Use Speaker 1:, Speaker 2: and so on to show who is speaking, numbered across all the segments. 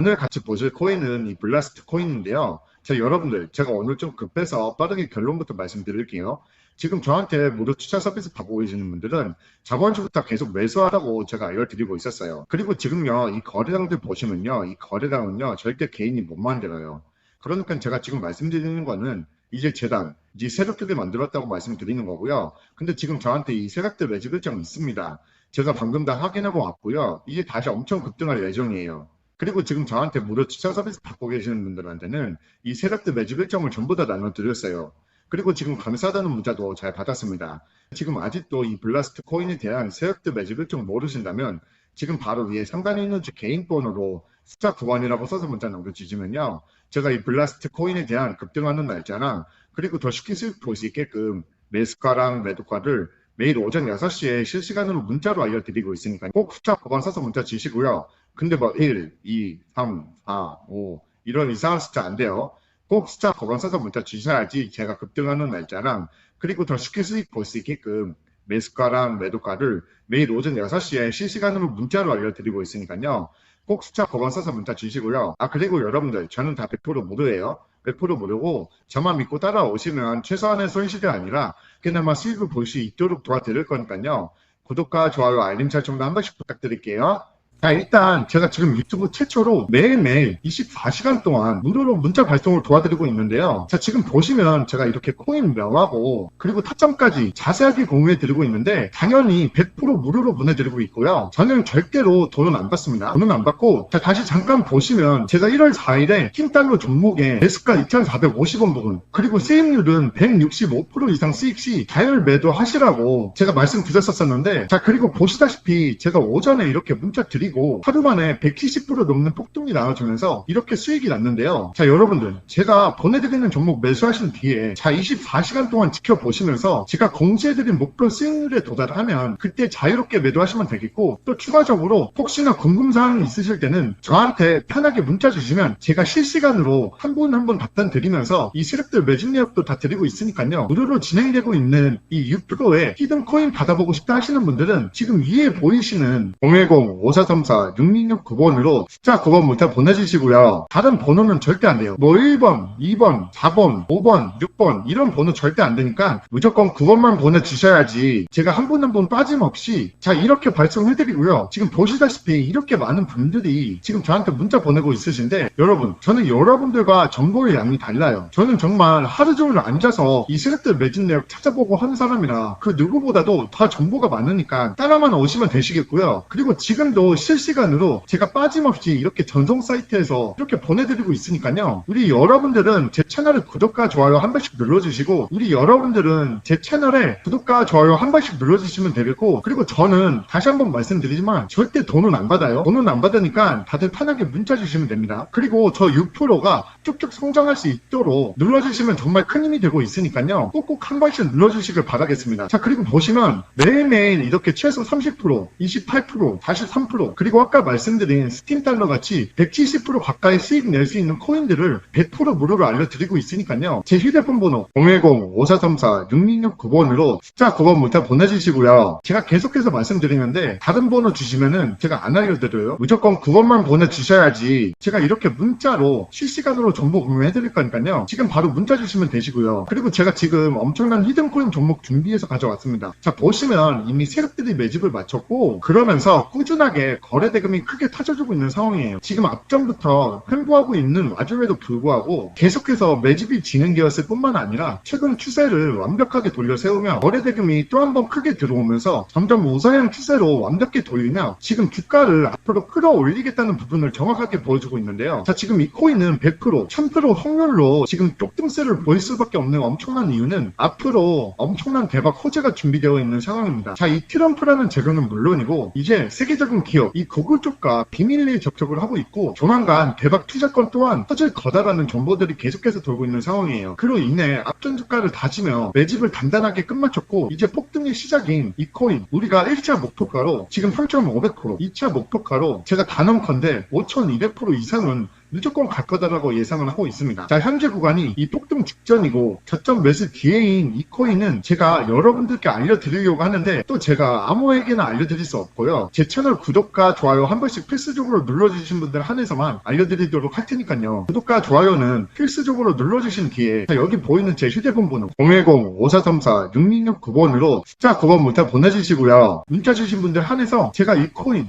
Speaker 1: 오늘 같이 보실 코인은 이 블라스트 코인인데요. 자, 여러분들, 제가 오늘 좀 급해서 빠르게 결론부터 말씀드릴게요. 지금 저한테 무료 추천 서비스 받고 계시는 분들은 저번 주부터 계속 매수하라고 제가 알려드리고 있었어요. 그리고 지금요, 이 거래량들 보시면요, 이 거래량은요, 절대 개인이 못 만들어요. 그러니까 제가 지금 말씀드리는 거는 이제 재단, 이제 세력들이 만들었다고 말씀드리는 거고요. 근데 지금 저한테 이 세력들 매집 일정 있습니다. 제가 방금 다 확인하고 왔고요. 이제 다시 엄청 급등할 예정이에요. 그리고 지금 저한테 무료 추천 서비스 받고 계시는 분들한테는 이 세력들 매집 일정을 전부 다 나눠드렸어요. 그리고 지금 감사하다는 문자도 잘 받았습니다. 지금 아직도 이 블라스트 코인에 대한 세력들 매집 일정 모르신다면 지금 바로 위에 상단에 있는 제 개인 번호로 숫자 9번이라고 써서 문자 남겨주시면요. 제가 이 블라스트 코인에 대한 급등하는 날짜랑 그리고 더 쉽게 볼수 있게끔 매수가랑 매도가를 매일 오전 6시에 실시간으로 문자로 알려드리고 있으니까 꼭 숫자 9번 써서 문자 주시고요. 근데 뭐 1, 2, 3, 4, 5 이런 이상한 숫자 안 돼요. 꼭 숫자 9번 써서 문자 주셔야지 제가 급등하는 날짜랑 그리고 더 쉽게 수익 볼 수 있게끔 매수가랑 매도가를 매일 오전 6시에 실시간으로 문자로 알려드리고 있으니까요. 꼭 숫자 9번 써서 문자 주시고요. 아 그리고 여러분들 저는 다 100% 무료예요. 100% 무료고 저만 믿고 따라오시면 최소한의 손실이 아니라 그나마 수익을 볼 수 있도록 도와드릴 거니까요. 구독과 좋아요, 알림 설정도 한 번씩 부탁드릴게요. 자, 일단 제가 지금 유튜브 최초로 매일매일 24시간 동안 무료로 문자 발송을 도와드리고 있는데요. 자, 지금 보시면 제가 이렇게 코인 명하고 그리고 타점까지 자세하게 공유해 드리고 있는데 당연히 100% 무료로 보내드리고 있고요. 저는 절대로 돈은 안 받습니다. 돈은 안 받고 자, 다시 잠깐 보시면 제가 1월 4일에 킹달러 종목에 매수가 2,450원 부분 그리고 수익률은 165% 이상 수익 시 다열 매도 하시라고 제가 말씀드렸었었는데 자, 그리고 보시다시피 제가 오전에 이렇게 문자 드리고 그리고 하루 만에 170% 넘는 폭등이 나와주면서 이렇게 수익이 났는데요. 자, 여러분들, 제가 보내드리는 종목 매수하신 뒤에 자, 24시간 동안 지켜보시면서 제가 공지해드린 목표 수익률에 도달하면 그때 자유롭게 매도하시면 되겠고 또 추가적으로 혹시나 궁금사항이 있으실 때는 저한테 편하게 문자 주시면 제가 실시간으로 한 분 한분 답변 드리면서 이 세력들 매진 내역도 다 드리고 있으니까요. 무료로 진행되고 있는 이 6%의 히든 코인 받아보고 싶다 하시는 분들은 지금 위에 보이시는 010 5433 3 666 9번으로 숫자 9번 문자 보내주시고요. 다른 번호는 절대 안 돼요. 뭐 1번, 2번, 4번, 5번, 6번 이런 번호 절대 안 되니까 무조건 9번만 보내주셔야지 제가 한 분 한 분 빠짐없이 자 이렇게 발송해드리고요. 지금 보시다시피 이렇게 많은 분들이 지금 저한테 문자 보내고 있으신데 여러분 저는 여러분들과 정보의 양이 달라요. 저는 정말 하루 종일 앉아서 이 세력들 매진 내역 찾아보고 하는 사람이라 그 누구보다도 다 정보가 많으니까 따라만 오시면 되시겠고요. 그리고 지금도 실시간으로 제가 빠짐없이 이렇게 전송 사이트에서 이렇게 보내드리고 있으니까요. 우리 여러분들은 제 채널을 구독과 좋아요 한 번씩 눌러주시고 우리 여러분들은 제 채널에 구독과 좋아요 한 번씩 눌러주시면 되겠고 그리고 저는 다시 한번 말씀드리지만 절대 돈은 안 받아요. 돈은 안 받으니까 다들 편하게 문자 주시면 됩니다. 그리고 저 6%가 쭉쭉 성장할 수 있도록 눌러주시면 정말 큰 힘이 되고 있으니까요. 꼭꼭 한 번씩 눌러주시길 바라겠습니다. 자 그리고 보시면 매일매일 이렇게 최소 30% 28% 43% 그리고 아까 말씀드린 스팀 달러 같이 170% 가까이 수익 낼 수 있는 코인들을 100% 무료로 알려드리고 있으니까요. 제 휴대폰 번호 010-5434-6669번으로 숫자 9번부터 보내주시고요. 제가 계속해서 말씀드리는데 다른 번호 주시면은 제가 안 알려드려요. 무조건 9번만 보내주셔야지 제가 이렇게 문자로 실시간으로 정보 공유해드릴 거니까요. 지금 바로 문자 주시면 되시고요. 그리고 제가 지금 엄청난 히든코인 종목 준비해서 가져왔습니다. 자 보시면 이미 세력들이 매집을 마쳤고 그러면서 꾸준하게 거래 대금이 크게 터져주고 있는 상황이에요. 지금 앞전부터 횡보하고 있는 와중에도 불구하고 계속해서 매집이 진행되었을 뿐만 아니라 최근 추세를 완벽하게 돌려 세우며 거래 대금이 또 한 번 크게 들어오면서 점점 우상향 추세로 완벽히 돌리며 지금 주가를 앞으로 끌어올리겠다는 부분을 정확하게 보여주고 있는데요. 자 지금 이 코인은 100% 1000% 확률로 지금 쪽등세를 보일 수밖에 없는 엄청난 이유는 앞으로 엄청난 대박 호재가 준비되어 있는 상황입니다. 자 이 트럼프라는 재료는 물론이고 이제 세계적인 기업 이 구글 쪽과 비밀리에 접촉을 하고 있고 조만간 대박 투자권 또한 터질 거다라는 정보들이 계속해서 돌고 있는 상황이에요. 그로 인해 앞전 주가를 다지며 매집을 단단하게 끝마쳤고 이제 폭등의 시작인 이 코인 우리가 1차 목표가로 지금 3,500% 2차 목표가로 제가 단언컨대 5,200% 이상은 무조건 갈 거다라고 예상을 하고 있습니다. 자, 현재 구간이 이 폭등 직전이고 저점 매수 기회인 이 코인은 제가 여러분들께 알려드리려고 하는데 또 제가 아무에게나 알려드릴 수 없고요. 제 채널 구독과 좋아요 한 번씩 필수적으로 눌러주신 분들 한해서만 알려드리도록 할 테니까요. 구독과 좋아요는 필수적으로 눌러주신 뒤에 자, 여기 보이는 제 휴대폰 번호 010-5434-6669번으로 숫자 9번부터 보내주시고요. 문자 주신 분들 한해서 제가 이 코인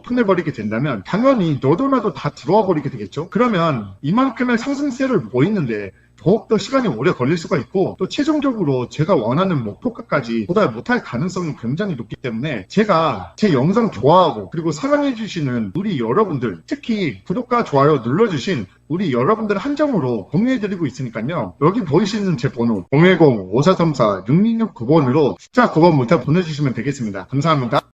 Speaker 1: 오픈해버리게 된다면 당연히 너도 나도 다 들어와 버리게 되겠죠. 그러면 이만큼의 상승세를 보이는데 더욱더 시간이 오래 걸릴 수가 있고 또 최종적으로 제가 원하는 목표가까지 도달 못할 가능성이 굉장히 높기 때문에 제가 제 영상 좋아하고 그리고 사랑해주시는 우리 여러분들 특히 구독과 좋아요 눌러주신 우리 여러분들 한정으로 공유해드리고 있으니까요. 여기 보이시는 제 번호 010-5434-6669번으로 숫자 9번부터 보내주시면 되겠습니다. 감사합니다.